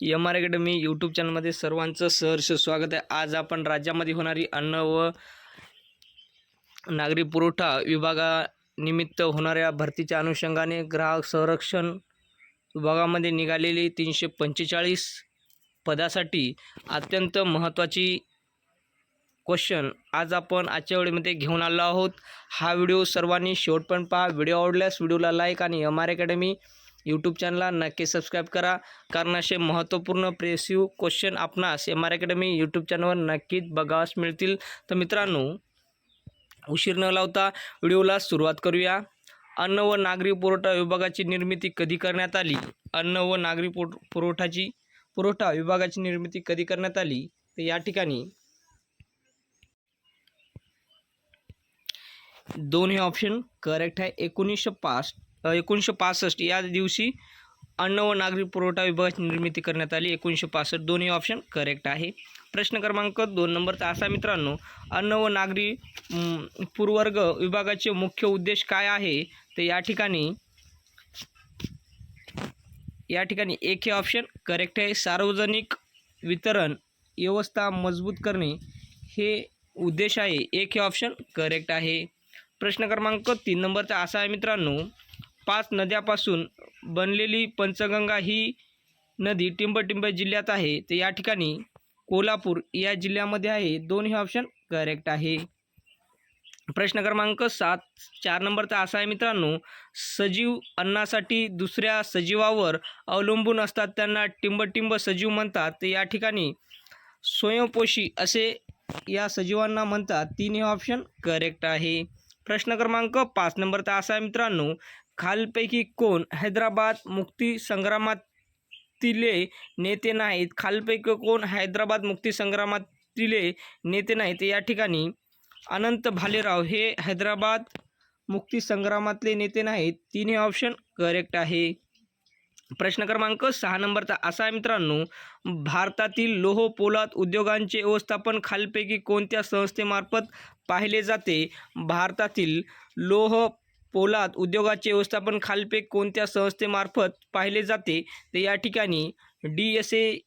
M R academy YouTube चॅनलमध्ये सर्वांचं सहर्ष स्वागत आहे. आज आपण राज्यामध्ये होणारी अन्न व नागरी पुरवठा विभागानिमित्त होणाऱ्या भरतीच्या अनुषंगाने ग्राहक संरक्षण विभागामध्ये निघालेली तीनशे पंचेचाळीस पदासाठी अत्यंत महत्त्वाची क्वेश्चन आज आपण आजच्या वेळेमध्ये घेऊन आलो आहोत. हा व्हिडिओ सर्वांनी शेवटपर्यंत पहा. व्हिडिओ आवडल्यास व्हिडिओला लाईक आणि एम आर अकॅडमी यूट्यूब चॅनलला नक्की सबस्क्राईब करा. कारण असे महत्त्वपूर्ण प्रेसिव क्वेश्चन आपणास एम आर अकॅडमी यूट्यूब चॅनलवर नक्कीच बघावास मिळतील. तर मित्रांनो उशीर न लावता व्हिडिओला सुरुवात करूया. अन्न व नागरी पुरवठा विभागाची निर्मिती कधी करण्यात आली? अन्न व नागरी पुर पुरवठाची पुरवठा विभागाची निर्मिती कधी करण्यात आली? तर या ठिकाणी दोन्ही ऑप्शन करेक्ट आहे. एकोणीसशे पाच एकोणीसशे पासष्ट. या दिवशी अन्न व नागरी पुरवठा विभागाची निर्मिती करण्यात आली. एकोणीसशे पासष्ट दोन्ही ऑप्शन करेक्ट आहे. प्रश्न क्रमांक दोन नंबरचा असा मित्रांनो अन्न व नागरी पूर्वर्ग पुरवर्ग विभागाचे मुख्य उद्देश काय आहे? तर या ठिकाणी या ठिकाणी एक हे ऑप्शन करेक्ट आहे. सार्वजनिक वितरण व्यवस्था मजबूत करणे हे उद्देश आहे. एक हे ऑप्शन करेक्ट आहे. प्रश्न क्रमांक तीन नंबरचा असा आहे मित्रांनो पाच नद्यापासून बनलेली पंचगंगा ही नदी टिंबटिंब जिल्ह्यात आहे. तर या ठिकाणी कोल्हापूर या जिल्ह्यामध्ये आहे. दोन हे ऑप्शन करेक्ट आहे. प्रश्न क्रमांक सात चार नंबरचा असा आहे मित्रांनो सजीव अन्नासाठी दुसऱ्या सजीवावर अवलंबून असतात त्यांना टिंबटिंब सजीव म्हणतात. तर या ठिकाणी स्वयंपोषी असे या सजीवांना म्हणतात. तीन हे ऑप्शन करेक्ट आहे. प्रश्न क्रमांक पाच नंबरचा असा आहे मित्रांनो खालपैकी कोण? हैदराबाद मुक्ती संग्रामातीले नेते नाहीत. खालपैकी कोण? हैदराबाद मुक्तीसंग्रामातीले नेते नाहीत. या ठिकाणी अनंत भालेराव हे हैदराबाद मुक्ती संग्रामातले नेते नाहीत. तिन्ही ऑप्शन करेक्ट आहे. प्रश्न क्रमांक सहा नंबरचा असा आहे मित्रांनो भारतातील लोह पोलाद उद्योगांचे व्यवस्थापन खालपैकी कोणत्या संस्थेमार्फत पाहिले जाते? भारतातील लोह पोलाद उद्योगाचे व्यवस्थापन खालपे कोणत्या संस्थेमार्फत पाहिले जाते? तर या ठिकाणी D S A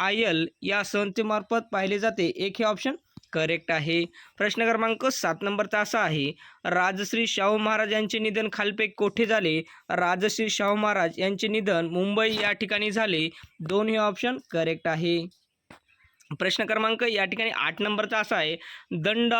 I L या संस्थेमार्फत पाहिले जाते. एक हे ऑप्शन करेक्ट आहे. प्रश्न क्रमांक सात नंबरचा असा आहे राजश्री शाहू महाराज यांचे निधन खालपे कोठे झाले? राजश्री शाहू महाराज यांचे निधन मुंबई या ठिकाणी झाले. दोन हे ऑप्शन करेक्ट आहे. प्रश्न क्रमांक या ठिकाणी आठ नंबरचा असा आहे. दंड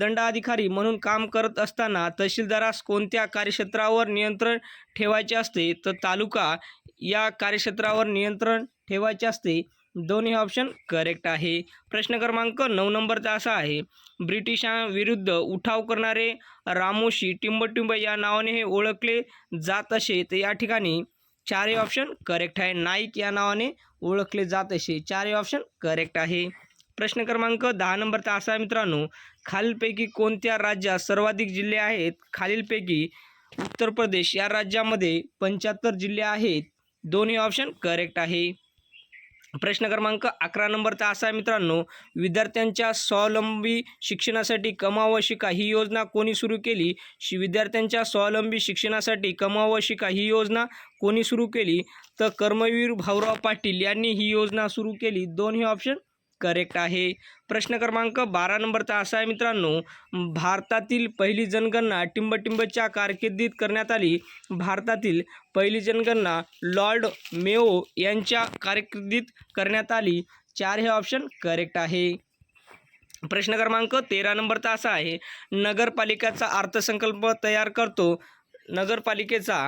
दंडाधिकारी म्हणून काम करत असताना तहसीलदारास कोणत्या कार्यक्षेत्रावर नियंत्रण ठेवायचे असते? तर तालुका या कार्यक्षेत्रावर नियंत्रण ठेवायचे असते. दोन्ही ऑप्शन करेक्ट आहे. प्रश्न क्रमांक नऊ नंबरचा असा आहे. ब्रिटिशांविरुद्ध उठाव करणारे रामोशी टिंबटिंब या नावाने हे ओळखले जात असे. तर या ठिकाणी चारही ऑप्शन करेक्ट आहे. नाईक या नावाने ओळखले जात असे. चारही ऑप्शन करेक्ट आहे. प्रश्न क्रमांक दहा नंबरचा असा आहे मित्रांनो. खालीलपैकी कोणत्या राज्यात सर्वाधिक जिल्हे आहेत? खालीलपैकी उत्तर प्रदेश या राज्यामध्ये पंच्याहत्तर जिल्हे आहेत. दोन्ही ऑप्शन करेक्ट आहे. प्रश्न क्रमांक अकरा नंबरचा असा आहे मित्रांनो. विद्यार्थ्यांच्या स्वावलंबी शिक्षणासाठी कमाव व शिका ही योजना कोणी सुरू केली? शि विद्यार्थ्यांच्या स्वावलंबी शिक्षणासाठी कमाव व शिका ही योजना कोणी सुरू केली? तर कर्मवीर भाऊराव पाटील यांनी ही योजना सुरू केली. दोन हे ऑप्शन करेक्ट आहे. प्रश्न क्रमांक बारा नंबरचा असा आहे मित्रांनो भारतातील पहिली जनगणना टिंबटिंबच्या कारकिर्दीत करण्यात आली. भारतातील पहिली जनगणना लॉर्ड मेओ यांच्या कारकिर्दीत करण्यात आली. चार हे ऑप्शन करेक्ट आहे. प्रश्न क्रमांक तेरा नंबरचा असा आहे नगरपालिकेचा अर्थसंकल्प तयार करतो. नगरपालिकेचा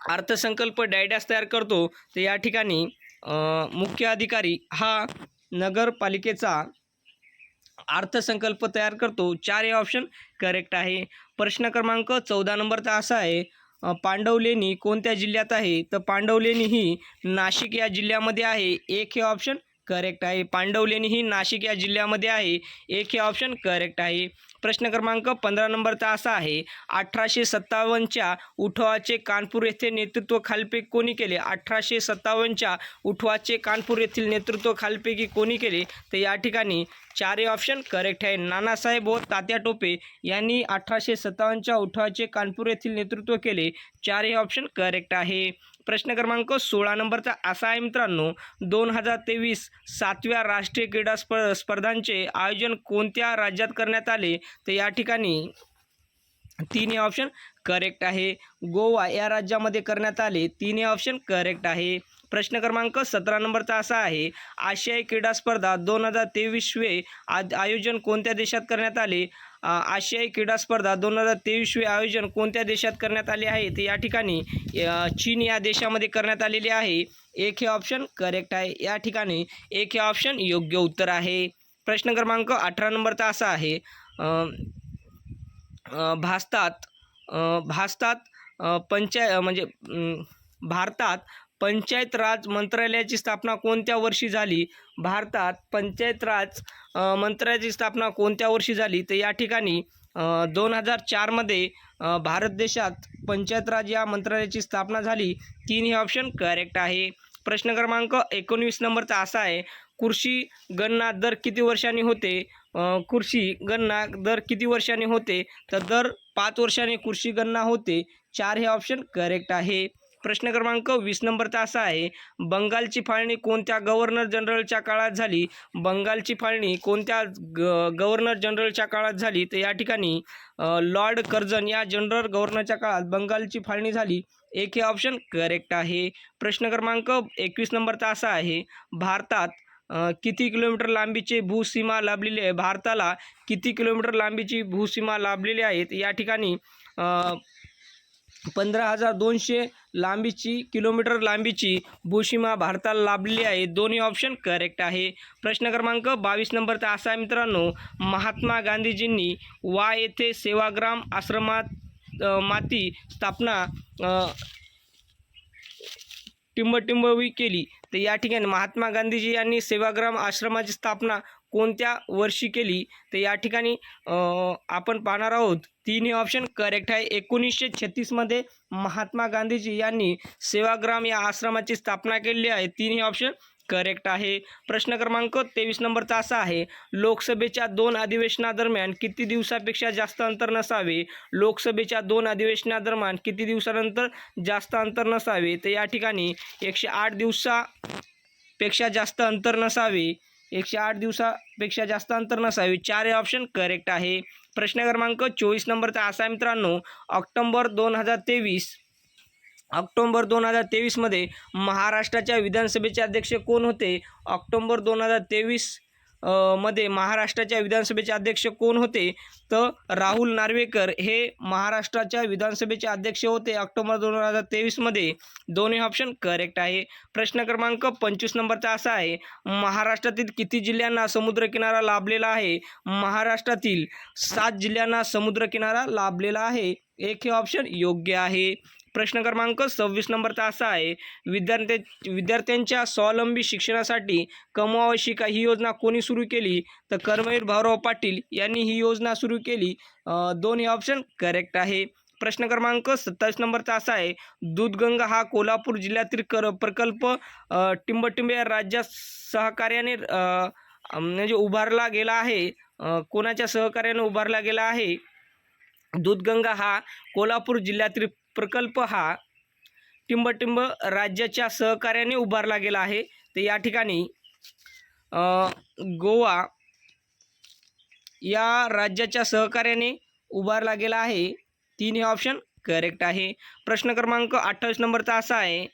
अर्थसंकल्प डायडॅस तयार करतो. तर या ठिकाणी मुख्य अधिकारी हा नगरपालिकेचा अर्थसंकल्प तयार करतो. चार हे ऑप्शन करेक्ट आहे. प्रश्न क्रमांक चौदा नंबरचा असा आहे पांडवलेणी कोणत्या जिल्ह्यात आहे? तर पांडवलेणी ही नाशिक या जिल्ह्यामध्ये आहे. एक हे ऑप्शन करेक्ट आहे. पांडवलेणी ही नाशिक या जिल्ह्यामध्ये आहे. एक हे ऑप्शन करेक्ट आहे. प्रश्न क्रमांक पंधरा नंबरचा असा आहे अठराशे सत्तावन्नच्या उठवाचे कानपूर येथे नेतृत्व खालपैकी कोणी केले? अठराशे सत्तावन्नच्या उठवाचे कानपूर येथील नेतृत्व खालपैकी कोणी केले? तर या ठिकाणी चारही ऑप्शन करेक्ट आहे. नानासाहेब व तात्या टोपे यांनी अठराशे सत्तावन्नच्या उठवाचे कानपूर येथील नेतृत्व केले. चारही ऑप्शन करेक्ट आहे. प्रश्न क्रमांक सोळा नंबरचा असा आहे मित्रांनो दोन हजार तेवीस सातव्या राष्ट्रीय क्रीडा स्प स्पर्धांचे आयोजन कोणत्या राज्यात करण्यात आले? तर या ठिकाणी तीन हे ऑप्शन करेक्ट आहे. गोवा या राज्यामध्ये करण्यात आले. तीन हे ऑप्शन करेक्ट आहे. प्रश्न क्रमांक सतरा नंबरचा असा आहे आशियाई क्रीडा स्पर्धा दोन हजार तेवीसवे आयोजन कोणत्या देशात करण्यात आले? आशियाई क्रीडा स्पर्धा दोन हजार तेवीसवे आयोजन कोणत्या देशात करण्यात आले आहे? तर या ठिकाणी चीन या देशामध्ये करण्यात आलेली आहे. एक हे ऑप्शन करेक्ट आहे. या ठिकाणी एक हे ऑप्शन योग्य उत्तर आहे. प्रश्न क्रमांक अठरा नंबरचा असा आहे. भासतात भासतात पंचाय म्हणजे भारतात पंचायत राज मंत्रालयाची स्थापना कोणत्या वर्षी झाली? भारतात पंचायत राज मंत्रालयाची स्थापना कोणत्या वर्षी झाली? तर या ठिकाणी दोन हजार चारमध्ये भारत देशात पंचायत राज या मंत्रालयाची स्थापना झाली. तीन हे ऑप्शन करेक्ट आहे. प्रश्न क्रमांक एकोणवीस नंबरचा असा आहे कृषी गणना दर किती वर्षांनी होते? कृषी गणना दर किती वर्षांनी होते? तर दर पाच वर्षांनी कृषी गणना होते. चार हे ऑप्शन करेक्ट आहे. प्रश्न क्रमांक वीस नंबरचा असा आहे बंगालची फाळणी कोणत्या गव्हर्नर जनरलच्या काळात झाली? बंगालची फाळणी कोणत्या ग गव्हर्नर जनरलच्या काळात झाली? तर या ठिकाणी लॉर्ड कर्जन या जनरल गव्हर्नरच्या काळात बंगालची फाळणी झाली. एक हे ऑप्शन करेक्ट आहे. प्रश्न क्रमांक एकवीस नंबरचा असा आहे भारतात किती किलोमीटर लांबीचे भूसीमा लाभलेली आहे? भारताला किती किलोमीटर लांबीची भूसीमा लाभलेली आहेत? या ठिकाणी पंधरा हजार दोनशे लांबीची किलोमीटर लांबीची भूसीमा भारताला लाभलेली आहे. दोन्ही ऑप्शन करेक्ट आहे. प्रश्न क्रमांक बावीस नंबरचा असा आहे मित्रांनो. महात्मा गांधीजींनी वा येथे सेवाग्राम आश्रमात माती स्थापना टिंबटिंबवी केली. तर या ठिकाणी महात्मा गांधीजी यांनी सेवाग्राम आश्रमाची स्थापना कोणत्या वर्षी केली? तर या ठिकाणी आपण पाहणार आहोत तिन्ही ऑप्शन करेक्ट आहे. एकोणीसशे छत्तीसमध्ये महात्मा गांधीजी यांनी सेवाग्राम या आश्रमाची स्थापना केलेली आहे. तिन्ही ऑप्शन करेक्ट आहे. प्रश्न क्रमांक तेवीस नंबरचा असा आहे लोकसभेच्या दोन अधिवेशनादरम्यान किती दिवसापेक्षा जास्त अंतर नसावे? लोकसभेच्या दोन अधिवेशनादरम्यान किती दिवसानंतर जास्त अंतर नसावे? तर या ठिकाणी एकशे आठ दिवसापेक्षा जास्त अंतर नसावे. एकशे आठ दिवसापेक्षा जास्त अंतर नसावे. चार हे ऑप्शन करेक्ट आहे. प्रश्न क्रमांक चोवीस नंबरचा असा आहे मित्रांनो ऑक्टोंबर दोन हजार तेवीस. ऑक्टोंबर दोन हजार तेवीसमध्ये महाराष्ट्राच्या विधानसभेचे अध्यक्ष कोण होते? ऑक्टोंबर दोन हजार तेवीस मध्ये महाराष्ट्राच्या विधानसभेचे अध्यक्ष कोण होते? तर राहुल नार्वेकर हे महाराष्ट्राच्या विधानसभेचे अध्यक्ष होते ऑक्टोबर दोन हजार तेवीसमध्ये दोन्ही ऑप्शन करेक्ट आहे. प्रश्न क्रमांक पंचवीस नंबरचा असा आहे महाराष्ट्रातील किती जिल्ह्यांना समुद्रकिनारा लाभलेला आहे? महाराष्ट्रातील सात जिल्ह्यांना समुद्रकिनारा लाभलेला आहे. एक हे ऑप्शन योग्य आहे. प्रश्न क्रमांक सव्वीस नंबरचा असा आहे विद्यार्थ्या विद्यार्थ्यांच्या स्वावलंबी शिक्षणासाठी कमवावशिका ही योजना कोणी सुरू केली? तर कर्मवीर भाऊराव पाटील यांनी ही योजना सुरू केली. दोन्ही दोन ऑप्शन करेक्ट आहे. प्रश्न क्रमांक सत्तावीस नंबरचा असा आहे दूधगंगा हा कोल्हापूर जिल्ह्यातील कर प्रकल्प टिंबटिंब या राज्यात सहकार्याने म्हणजे उभारला गेला आहे. कोणाच्या सहकार्याने उभारला गेला आहे? दूधगंगा हा कोल्हापूर जिल्ह्यातील प्रकल्प हा टिंबटिंब राज्याच्या सहकार्याने उभारला गेला आहे. तर या ठिकाणी गोवा या राज्याच्या सहकार्याने उभारला गेला आहे. तीन हे ऑप्शन करेक्ट आहे. प्रश्न क्रमांक अठ्ठावीस नंबरचा असा आहे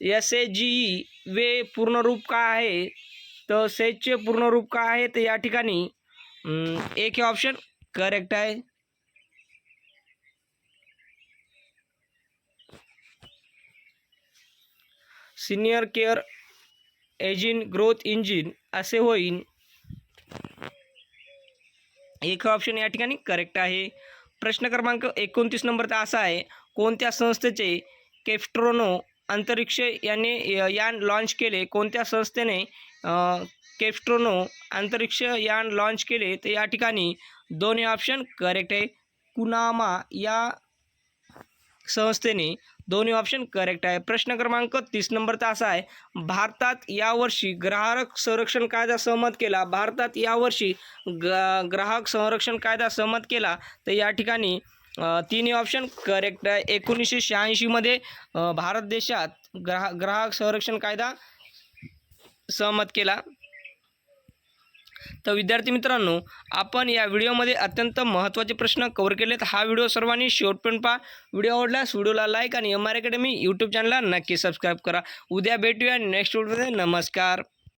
एस ए जी ई वे पूर्ण रूप काय आहे? तर सेजचे पूर्ण रूप काय आहे? तर या ठिकाणी एक हे ऑप्शन करेक्ट आहे. Senior care ageing growth engine असे होईल एक ऑप्शन या ठिकाणी करेक्ट आहे. प्रश्न क्रमांक एकोणतीस नंबरचा असा आहे कोणत्या संस्थेचे केफ्ट्रोनो अंतरिक्ष याने यान लॉन्च केले? कोणत्या संस्थेने केफ्ट्रोनो अंतरिक्ष यान लॉन्च केले? तर या ठिकाणी दोन्ही ऑप्शन करेक्ट आहे. कुनामा या संस्थेने दोन्ही ऑप्शन करेक्ट आहे. प्रश्न क्रमांक तीस नंबरचा असा आहे भारतात यावर्षी ग्राहक संरक्षण कायदा सहमत केला. भारतात यावर्षी ग ग्राहक संरक्षण कायदा सहमत केला. तर या ठिकाणी तिन्ही ऑप्शन करेक्ट आहे. एकोणीसशे शहाऐंशीमध्ये भारत देशात ग्राहक ग्राहक संरक्षण कायदा सहमत केला. तर विद्यार्थी मित्रांनो आपण या व्हिडिओमध्ये अत्यंत महत्त्वाचे प्रश्न कव्हर केलेत. हा व्हिडिओ सर्वांनी शेवटपर्यंत पहा. व्हिडिओ आवडल्यास व्हिडिओला लाईक आणि एम आर अकॅडमी यूट्यूब चॅनलला नक्की सबस्क्राईब करा. उद्या भेटूया नेक्स्ट व्हिडिओमध्ये नमस्कार.